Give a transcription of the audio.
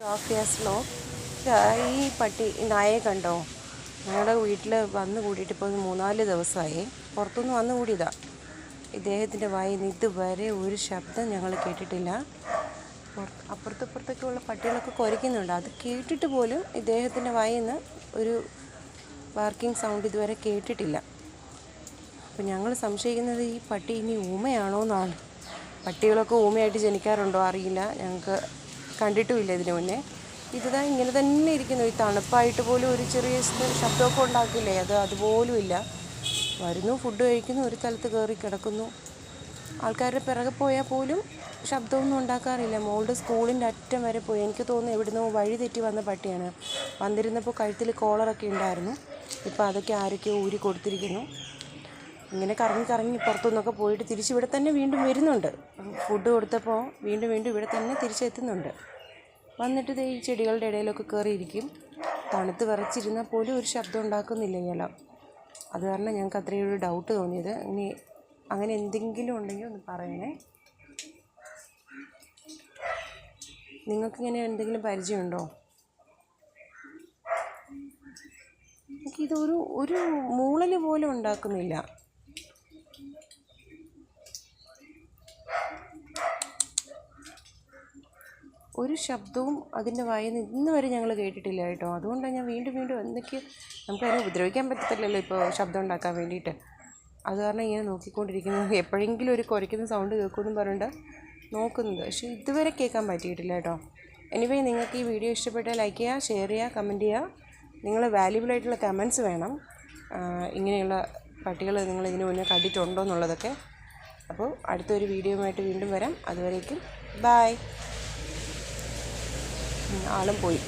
Glow ഈ പട്ടി നായയെ കണ്ടോ? ഞങ്ങളുടെ വീട്ടിൽ വന്ന് കൂടിയിട്ട് ഇപ്പോൾ മൂന്നാൽ ദിവസമായി പുറത്തുനിന്ന് വന്ന് കൂടിയതാണ് ഇദ്ദേഹത്തിന്റെ വായിൽ നിന്ന് ഇതുവരെ ഒരു ശബ്ദം ഞങ്ങൾ കേട്ടിട്ടില്ല. പുറത്ത് അപ്പുറത്തും ഇപ്പുറത്തൊക്കെ ഉള്ള പട്ടികളൊക്കെ കുരയ്ക്കുന്നുണ്ട്. അത് കേട്ടിട്ട് പോലും ഇദ്ദേഹത്തിന്റെ വായിൽ നിന്ന് ഒരു വർക്കിംഗ് സൗണ്ട് ഇതുവരെ കേട്ടിട്ടില്ല. അപ്പോൾ ഞങ്ങൾ സംശയിക്കുന്നത് ഈ പട്ടി ഇനി ഊമയാണോ എന്നാണ് പട്ടികളൊക്കെ ഊമയായിട്ട് ജനിക്കാറുണ്ടോ അറിയില്ല. ഞങ്ങൾക്ക് കണ്ടിട്ടുമില്ല ഇതിനു മുന്നേ. ഇതാ ഇങ്ങനെ തന്നെ ഇരിക്കുന്നു. ഈ തണുപ്പായിട്ട് പോലും ഒരു ചെറിയ ശബ്ദമൊക്കെ ഉണ്ടാക്കില്ലേ? അത് അതുപോലും ഇല്ല വരുന്നു ഫുഡ് കഴിക്കുന്നു ഒരു സ്ഥലത്ത് കയറി കിടക്കുന്നു. ആൾക്കാരുടെ പിറകെ പോയാൽ പോലും ശബ്ദമൊന്നും ഉണ്ടാക്കാറില്ല. മോളുടെ സ്കൂളിന്റെ അറ്റം വരെ പോയി. എനിക്ക് തോന്നുന്നു എവിടുന്ന് വഴി തെറ്റി വന്ന പട്ടിയാണ്. വന്നിരുന്നപ്പോൾ കഴുത്തിൽ കോളറൊക്കെ ഉണ്ടായിരുന്നു. ഇപ്പോൾ അതൊക്കെ ആരൊക്കെയോ ഊരി കൊടുത്തിരിക്കുന്നു. ഇങ്ങനെ കറങ്ങി കറങ്ങി പുറത്തുനിന്നൊക്കെ പോയിട്ട് തിരിച്ച് ഇവിടെ തന്നെ വീണ്ടും വരുന്നുണ്ട്. ഫുഡ് കൊടുത്തപ്പോൾ വീണ്ടും വീണ്ടും ഇവിടെ തന്നെ തിരിച്ചെത്തുന്നുണ്ട്. വന്നിട്ട് ഈ ചെടികളുടെ ഇടയിലൊക്കെ കയറിയിരിക്കും തണുത്ത് വിറച്ചിരുന്നാൽ പോലും ഒരു ശബ്ദം ഉണ്ടാക്കുന്നില്ല ഇയാൾ അത് കാരണം ഞങ്ങൾക്ക് അത്രയും ഒരു ഡൗട്ട് തോന്നിയത്. ഇനി അങ്ങനെ എന്തെങ്കിലും ഉണ്ടെങ്കിൽ ഒന്ന് പറയണേ. നിങ്ങൾക്കിങ്ങനെ എന്തെങ്കിലും പരിചയമുണ്ടോ? എനിക്കിതൊരു ഒരു മൂളൽ പോലും ഉണ്ടാക്കുന്നില്ല. ഒരു ശബ്ദവും അതിന്റെ വായിൽ നിന്ന് ഇന്ന് വരെ ഞങ്ങൾ കേട്ടിട്ടില്ല കേട്ടോ. അതുകൊണ്ടാണ് ഞാൻ വീണ്ടും വീണ്ടും എന്തൊക്കെ നമുക്കതിനെ ഉപദ്രവിക്കാൻ പറ്റത്തില്ലല്ലോ ഇപ്പോൾ ശബ്ദം ഉണ്ടാക്കാൻ വേണ്ടിയിട്ട്. അത് കാരണം ഇങ്ങനെ നോക്കിക്കൊണ്ടിരിക്കുന്നു. എപ്പോഴെങ്കിലും ഒരു കുരയ്ക്കുന്ന സൗണ്ട് കേൾക്കുമെന്ന് പറഞ്ഞിട്ട് നോക്കുന്നത്. പക്ഷേ ഇതുവരെ കേൾക്കാൻ പറ്റിയിട്ടില്ല കേട്ടോ. എനിവേ നിങ്ങൾക്ക് ഈ വീഡിയോ ഇഷ്ടപ്പെട്ടാൽ ലൈക്ക് ചെയ്യുക ഷെയർ ചെയ്യുക കമന്റ് ചെയ്യുക. നിങ്ങൾ വാല്യുബിൾ ആയിട്ടുള്ള കമൻസ് വേണം. ഇങ്ങനെയുള്ള പട്ടികൾ നിങ്ങൾ ഇതിനു മുന്നേ കണ്ടിട്ടുണ്ടോ എന്നുള്ളതൊക്കെ. അപ്പോൾ അടുത്തൊരു വീഡിയോയുമായിട്ട് വീണ്ടും വരാം. അതുവരേക്കും ബായ് ആളും പോയി.